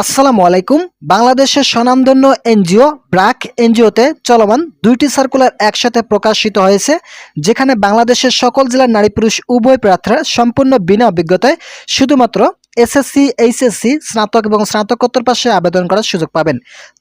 আসসালামু আলাইকুম। বাংলাদেশের স্বনামধন্য এনজিও, ব্রাক এনজিওতে চলমান দুইটি সার্কুলার একসাথে প্রকাশিত হয়েছে, যেখানে বাংলাদেশের সকল জেলার নারী পুরুষ উভয় প্রার্থীরা সম্পূর্ণ বিনা অভিজ্ঞতায় শুধুমাত্র এসএসসি, এইচএসসি, স্নাতক এবং স্নাতকোত্তর পাশে আবেদন করার সুযোগ পাবেন।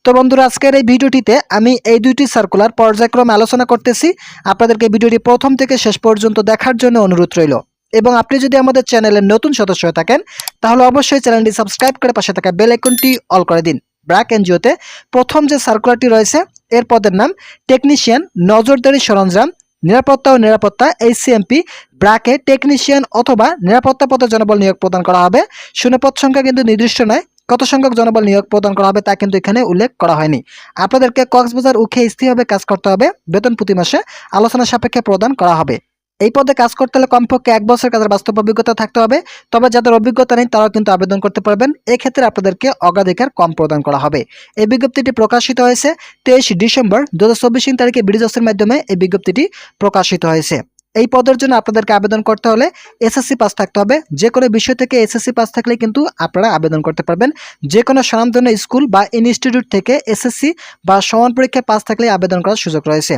তো বন্ধুরা, আজকের এই ভিডিওটিতে আমি এই দুইটি সার্কুলার পর্যায়ক্রমে আলোচনা করতেছি। আপনাদেরকে ভিডিওটি প্রথম থেকে শেষ পর্যন্ত দেখার জন্য অনুরোধ রইল। এবং আপনি যদি আমাদের চ্যানেলের নতুন সদস্য হয়ে থাকেন, তাহলে অবশ্যই চ্যানেলটি সাবস্ক্রাইব করে পাশে থাকা বেল আইকনটি অল করে দিন। ব্র্যাক এনজিওতে প্রথম যে সার্কুলারটি রয়েছে, এর পদের নাম টেকনিশিয়ান নজরদারি সরঞ্জাম, নিরাপত্তা ও নিরাপত্তা এইচসিএমপি ব্র্যাকে টেকনিশিয়ান অথবা নিরাপত্তা পদে জনবল নিয়োগ প্রদান করা হবে। শূন্যপদ সংখ্যা কিন্তু নির্দিষ্ট নয়, কত সংখ্যক জনবল নিয়োগ প্রদান করা হবে তা কিন্তু এখানে উল্লেখ করা হয়নি। আপনাদেরকে কক্সবাজার উখে স্থিরভাবে কাজ করতে হবে। বেতন প্রতি মাসে আলোচনা সাপেক্ষে প্রদান করা হবে। এই পদে কাজ করতে হলে কমপক্ষে এক বছর কাজের বাস্তব অভিজ্ঞতা থাকতে হবে। তবে যাদের অভিজ্ঞতা নেই, তারাও কিন্তু আবেদন করতে পারবেন। এক্ষেত্রে আপনাদেরকে অগ্রাধিকার কম প্রদান করা হবে। এই বিজ্ঞপ্তিটি প্রকাশিত হয়েছে তেইশ ডিসেম্বর দু হাজার চব্বিশ তারিখে ব্রিজসের মাধ্যমে এই বিজ্ঞপ্তিটি প্রকাশিত হয়েছে। এই পদের জন্য আপনাদেরকে আবেদন করতে হলে এসএসসি পাস থাকতে হবে। যে কোনো বিষয় থেকে এসএসসি পাস থাকলে কিন্তু আপনারা আবেদন করতে পারবেন। যে কোনো স্বনামধন্য স্কুল বা ইনস্টিটিউট থেকে এসএসসি বা সমান পরীক্ষায় পাস থাকলে আবেদন করার সুযোগ রয়েছে।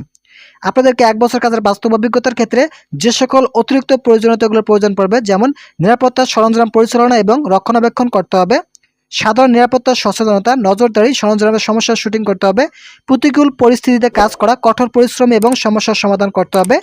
আপনাদেরকে এক বছর কাজের বাস্তব অভিজ্ঞতার ক্ষেত্রে যে সকল অতিরিক্ত প্রয়োজনীয়তাগুলোর প্রয়োজন পড়বে, যেমন নিরাপত্তা সরঞ্জাম পরিচালনা এবং রক্ষণাবেক্ষণ করতে হবে, সাধারণ নিরাপত্তা সচেতনতা, নজরদারি, সরঞ্জামের সমস্যার শুটিং করতে হবে, প্রতিকূল পরিস্থিতিতে কাজ করা, কঠোর পরিশ্রম এবং সমস্যার সমাধান করতে হবে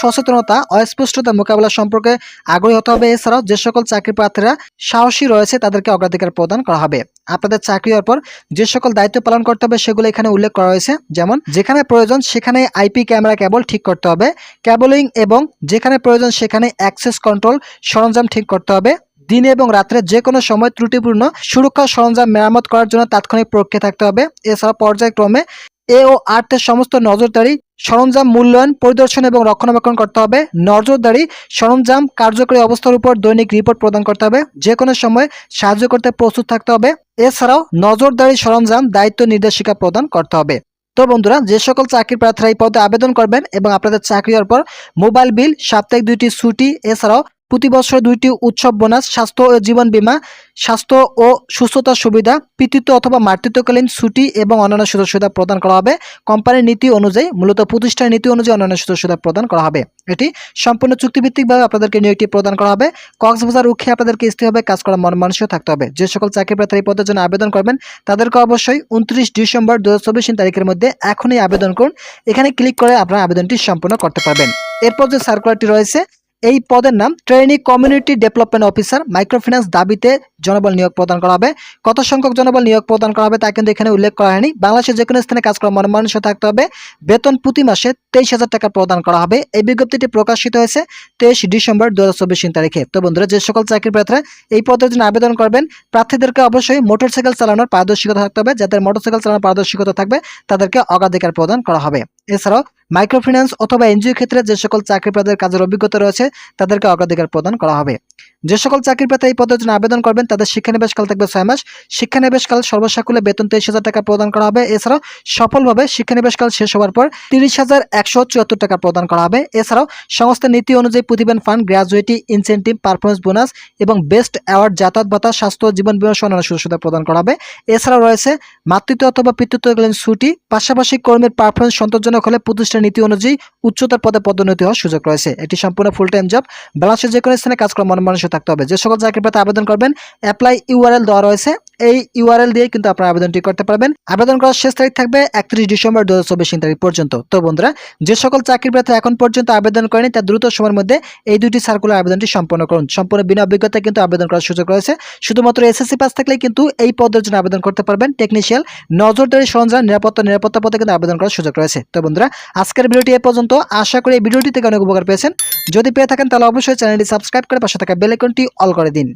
সচেতনতা অস্পষ্টতা মোকাবেলা সম্পর্কে আগ্রহী হতে হবে। এছাড়াও যে সকল চাকরি প্রার্থীরা সাহসী রয়েছে, তাদেরকে অগ্রাধিকার প্রদান করা হবে। আপনাদের চাকরি হওয়ার পর যে সকল দায়িত্ব পালন করতে হবে, সেগুলো এখানে উল্লেখ করা হয়েছে। যেমন, যেখানে প্রয়োজন, সেখানে আইপি ক্যামেরা কেবল ঠিক করতে হবে। ক্যাবলিং এবং যেখানে প্রয়োজন, সেখানে অ্যাক্সেস কন্ট্রোল সরঞ্জাম ঠিক করতে হবে। দিনে এবং রাত্রে যে কোনো সময় ত্রুটিপূর্ণ সুরক্ষা সরঞ্জাম মেরামত করার জন্য তাৎক্ষণিক প্রক্রিয়া থাকতে হবে। এছাড়া পর্যায়ক্রমে এ ও আর্থের সমস্ত নজরদারি, সরঞ্জাম মূল্যায়ন, পরিদর্শন এবং রক্ষণাবেক্ষণ করতে হবে। নজরদারি, সরঞ্জাম কার্যকরী অবস্থার উপর দৈনিক রিপোর্ট প্রদান করতে হবে। যে কোনো সময় সাহায্য করতে প্রস্তুত থাকতে হবে। এছাড়াও নজরদারি, সরঞ্জাম, দায়িত্ব নির্দেশিকা প্রদান করতে হবে। তো বন্ধুরা, যে সকল চাকরি প্রার্থীরা এই পদে আবেদন করবেন এবং আপনাদের চাকরি হওয়ার পর মোবাইল বিল, সাপ্তাহিক দুইটি ছুটি, এছাড়াও প্রতি বছর দুইটি উৎসব বোনাস, স্বাস্থ্য ও জীবন বীমা, স্বাস্থ্য ও সুস্থতার সুবিধা, পিতৃত্ব অথবা মাতৃত্বকালীন ছুটি এবং অন্যান্য সুযোগ সুবিধা প্রদান করা হবে। কোম্পানির নীতি অনুযায়ী, মূলত প্রতিষ্ঠানের নীতি অনুযায়ী অন্যান্য সুযোগ সুবিধা প্রদান করা হবে। এটি সম্পূর্ণ চুক্তিভিত্তিকভাবে আপনাদেরকে নিয়োগটি প্রদান করা হবে। কক্সবাজার উখে আপনাদেরকে স্থিরভাবে কাজ করার মন মানুষও থাকতে হবে। যে সকল চাকরি প্রার্থী এই পদের জন্য আবেদন করবেন, তাদেরকে অবশ্যই উনত্রিশ ডিসেম্বর দু হাজার চব্বিশ তারিখের মধ্যে এখনই আবেদন করুন। এখানে ক্লিক করে আপনারা আবেদনটি সম্পূর্ণ করতে পারবেন। এরপর যে সার্কুলারটি রয়েছে এই পদের নাম trainee community development officer, microfinance দাবিতে জনবল নিয়োগ প্রদান করা হবে। কত সংখ্যক জনবল নিয়োগ প্রদান করা হবে তা কিন্তু এখানে উল্লেখ করা হয়নি। বাংলাদেশের যে কোনো স্থানে কাজ করা মনমানুষ থাকতে হবে। বেতন প্রতি মাসে তেইশ হাজার টাকা প্রদান করা হবে। এই বিজ্ঞপ্তিটি প্রকাশিত হয়েছে তেইশ ডিসেম্বর দু হাজার চব্বিশ তারিখে। তো বন্ধুরা, যে সকল চাকরি প্রার্থীরা এই পদের জন্য আবেদন করবেন, প্রার্থীদেরকে অবশ্যই মোটরসাইকেল চালানোর পারদর্শিকতা থাকতে হবে। যাদের মোটরসাইকেল চালানোর পারদর্শিকতা থাকবে, তাদেরকে অগ্রাধিকার প্রদান করা হবে। এছাড়াও মাইক্রোফিন্যান্স অথবা এনজিও ক্ষেত্রে যে সকল চাকরি প্রার্থীদের কাজের অভিজ্ঞতা রয়েছে, তাদেরকে অগ্রাধিকার প্রদান করা হবে। যে সকল চাকরি প্রার্থী এই পদের জন্য আবেদন করবেন, তাদের শিক্ষানিবেশকাল থাকবে ছয় মাস। শিক্ষানিবেশকাল সর্বসাকুলে বেতন তেইশ হাজার টাকা প্রদান করা হবে। এছাড়াও সফলভাবে শিক্ষানিবেশকাল শেষ হওয়ার পর তিরিশ হাজার একশো চুয়াত্তর টাকা প্রদান করা হবে। এছাড়াও সংস্থার নীতি অনুযায়ী প্রতিবেন fund gratuity incentive performance bonus এবং বেস্ট অ্যাওয়ার্ড, যাতায়াত ভাতা, স্বাস্থ্য, জীবন বীমা অন্যান্য সুযোগ প্রদান করা হবে। এছাড়াও রয়েছে মাতৃত্ব অথবা পিতৃত্বকালীন ছুটি। পাশাপাশি কর্মীর পারফরমেন্স সন্তোষজনক হলে প্রতিষ্ঠান নীতি অনুযায়ী উচ্চতর পদে পদোন্নতি হওয়ার সুযোগ রয়েছে। এটি সম্পূর্ণ ফুল টাইম জব বাংলাদেশের যে কোনো স্থানে কাজ করা মন মানুষের থাকতে হবে। যে সকল চাকরি পেতে আবেদন করবেন অ্যাপ্লাই ইউআরএল দেওয়া রয়েছে। এই ইউআরএল দিয়ে কিন্তু আপনারা আবেদনটি করতে পারবেন। আবেদন করার শেষ তারিখ থাকবে একত্রিশ ডিসেম্বর দু হাজার চব্বিশ তারিখ পর্যন্ত। তো বন্ধুরা, যে সকল চাকরি প্রার্থী এখন পর্যন্ত আবেদন করেনি, তার দ্রুত সময়ের মধ্যে এই দুটি সার্কুলার আবেদনটি সম্পন্ন করুন। সম্পূর্ণ বিনা অভিজ্ঞতা কিন্তু আবেদন করার সুযোগ রয়েছে। শুধুমাত্র এসএসসি পাস থাকলে কিন্তু এই পদের জন্য আবেদন করতে পারবেন। টেকনিশিয়াল নজরদারি সরঞ্জাম, নিরাপত্তা নিরাপত্তা পদে কিন্তু আবেদন করার সুযোগ রয়েছে। তো বন্ধুরা, আজকের ভিডিওটি এ পর্যন্ত। আশা করি এই ভিডিওটি থেকে অনেক উপকার পেয়েছেন। যদি পেয়ে থাকেন তাহলে অবশ্যই চ্যানেলটি সাবস্ক্রাইব করে পাশে থাকা বেল আইকনটি অল করে দিন।